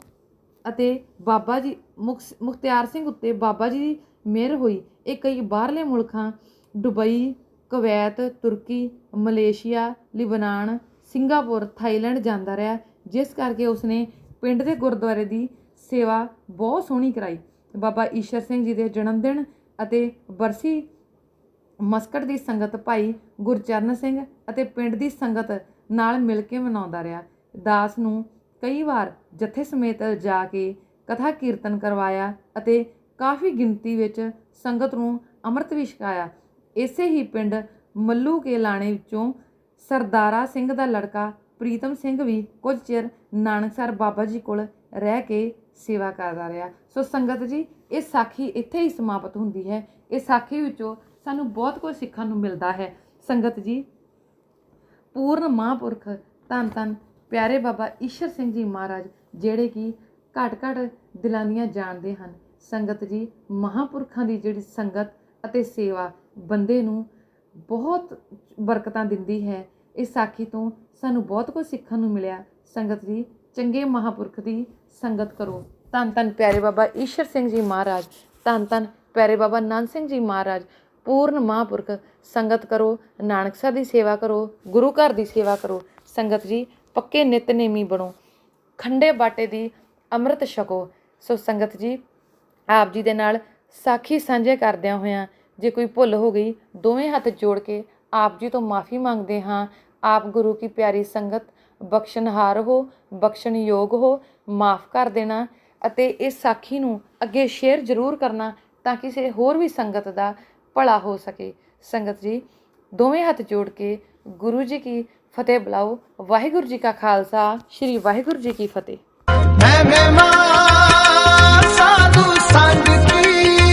ਅਤੇ ਬਾਬਾ ਜੀ, ਮੁਖ- ਮੁਖਤਿਆਰ ਸਿੰਘ ਉੱਤੇ ਬਾਬਾ ਜੀ ਦੀ ਮਿਹਰ ਹੋਈ। ਇਹ ਕਈ ਬਾਹਰਲੇ ਮੁਲਕਾਂ, ਦੁਬਈ ਕੁਵੈਤ, ਤੁਰਕੀ, ਮਲੇਸ਼ੀਆ, ਲਿਬਨਾਨ, ਸਿੰਗਾਪੁਰ, ਥਾਈਲੈਂਡ ਜਾਂਦਾ ਰਿਹਾ, ਜਿਸ ਕਰਕੇ ਉਸਨੇ ਪਿੰਡ ਦੇ ਗੁਰਦੁਆਰੇ ਦੀ ਸੇਵਾ ਬਹੁਤ ਸੋਹਣੀ ਕਰਾਈ। ਬਾਬਾ ਈਸ਼ਰ ਸਿੰਘ ਜੀ ਦੇ ਜਨਮ ਦਿਨ ਅਤੇ ਬਰਸੀ ਮਸਕਟ ਦੀ ਸੰਗਤ ਭਾਈ ਗੁਰਚਰਨ ਸਿੰਘ ਅਤੇ ਪਿੰਡ ਦੀ ਸੰਗਤ ਨਾਲ ਮਿਲ ਕੇ ਮਨਾਉਂਦਾ ਰਿਹਾ। ਦਾਸ ਨੂੰ ਕਈ ਵਾਰ ਜਥੇ ਸਮੇਤ ਜਾ ਕੇ ਕਥਾ ਕੀਰਤਨ ਕਰਵਾਇਆ ਅਤੇ ਕਾਫੀ ਗਿਣਤੀ ਵਿੱਚ ਸੰਗਤ ਨੂੰ ਅੰਮ੍ਰਿਤ ਵੀ ਛਕਾਇਆ। ਇਸੇ ਹੀ ਪਿੰਡ ਮੱਲੂ ਕੇ ਲਾਣੇ ਵਿੱਚੋਂ ਸਰਦਾਰਾ ਸਿੰਘ ਦਾ ਲੜਕਾ ਪ੍ਰੀਤਮ ਸਿੰਘ ਵੀ ਕੁਝ ਚਿਰ ਨਾਨਕਸਰ ਬਾਬਾ ਜੀ ਕੋਲ ਰਹਿ ਕੇ ਸੇਵਾ ਕਰਦਾ ਰਿਹਾ। ਸੋ ਸੰਗਤ ਜੀ, ਇਹ ਸਾਖੀ ਇੱਥੇ ਹੀ ਸਮਾਪਤ ਹੁੰਦੀ ਹੈ। ਇਹ ਸਾਖੀ ਵਿੱਚੋਂ ਸਾਨੂੰ ਬਹੁਤ ਕੁਝ ਸਿੱਖਣ ਨੂੰ ਮਿਲਦਾ ਹੈ। ਸੰਗਤ ਜੀ, ਪੂਰਨ ਮਹਾਂਪੁਰਖ ਧੰਨ ਧੰਨ ਪਿਆਰੇ ਬਾਬਾ ਈਸ਼ਰ ਸਿੰਘ ਜੀ ਮਹਾਰਾਜ, ਜਿਹੜੇ ਕਿ ਘਟ ਘਟ ਦਿਲਾਂ ਦੀਆਂ ਜਾਣਦੇ ਹਨ। ਸੰਗਤ ਜੀ, ਮਹਾਂਪੁਰਖਾਂ ਦੀ ਜਿਹੜੀ ਸੰਗਤ ਅਤੇ ਸੇਵਾ ਬੰਦੇ ਨੂੰ ਬਹੁਤ ਬਰਕਤਾਂ ਦਿੰਦੀ ਹੈ। ਇਸ ਸਾਖੀ ਤੋਂ ਸਾਨੂੰ ਬਹੁਤ ਕੁਝ ਸਿੱਖਣ ਨੂੰ ਮਿਲਿਆ। ਸੰਗਤ ਜੀ, ਚੰਗੇ ਮਹਾਂਪੁਰਖ ਦੀ ਸੰਗਤ ਕਰੋ। ਧੰਨ ਧੰਨ ਪਿਆਰੇ ਬਾਬਾ ਈਸ਼ਰ ਸਿੰਘ ਜੀ ਮਹਾਰਾਜ। ਧੰਨ ਧੰਨ ਪਿਆਰੇ ਬਾਬਾ ਨੰਦ ਸਿੰਘ ਜੀ ਮਹਾਰਾਜ। ਪੂਰਨ ਮਹਾਂਪੁਰਖ ਸੰਗਤ ਕਰੋ। ਨਾਨਕ ਸਾਹਿਬ ਦੀ ਸੇਵਾ ਕਰੋ। ਗੁਰੂ ਘਰ ਦੀ ਸੇਵਾ ਕਰੋ। ਸੰਗਤ ਜੀ, ਪੱਕੇ ਨਿਤਨੇਮੀ ਬਣੋ। ਖੰਡੇ ਬਾਟੇ ਦੀ ਅੰਮ੍ਰਿਤ ਛਕੋ। ਸੋ ਸੰਗਤ ਜੀ, ਆਪ ਜੀ ਦੇ ਨਾਲ ਸਾਖੀ ਸਾਂਝੇ ਕਰਦਿਆਂ ਹੋਇਆਂ ਜੇ ਕੋਈ ਭੁੱਲ ਹੋ ਗਈ, ਦੋਵੇਂ ਹੱਥ ਜੋੜ ਕੇ ਆਪ ਜੀ ਤੋਂ ਮਾਫੀ ਮੰਗਦੇ ਹਾਂ। ਆਪ ਗੁਰੂ ਕੀ ਪਿਆਰੀ ਸੰਗਤ, ਬਖਸ਼ਣਹਾਰ ਹੋ ਬਖਸ਼ਣ ਯੋਗ ਹੋ, ਮਾਫ ਕਰ ਦੇਣਾ ਅਤੇ ਇਸ ਸਾਖੀ ਨੂੰ ਅੱਗੇ ਸ਼ੇਅਰ ਜ਼ਰੂਰ ਕਰਨਾ ਤਾਂ ਕਿਸੇ ਹੋਰ ਵੀ ਸੰਗਤ ਦਾ ਭਲਾ ਹੋ ਸਕੇ। ਸੰਗਤ ਜੀ, ਦੋਵੇਂ ਹੱਥ ਜੋੜ ਕੇ ਗੁਰੂ ਜੀ ਕੀ ਫਤਿਹ ਬੁਲਾਓ। ਵਾਹਿਗੁਰੂ ਜੀ ਕਾ ਖਾਲਸਾ, ਸ੍ਰੀ ਵਾਹਿਗੁਰੂ ਜੀ ਕੀ ਫਤਿਹ। ਮੈਂ ਮਹਿਮਾ, ਸਾਧੂ ਸੰਗ ਕੀ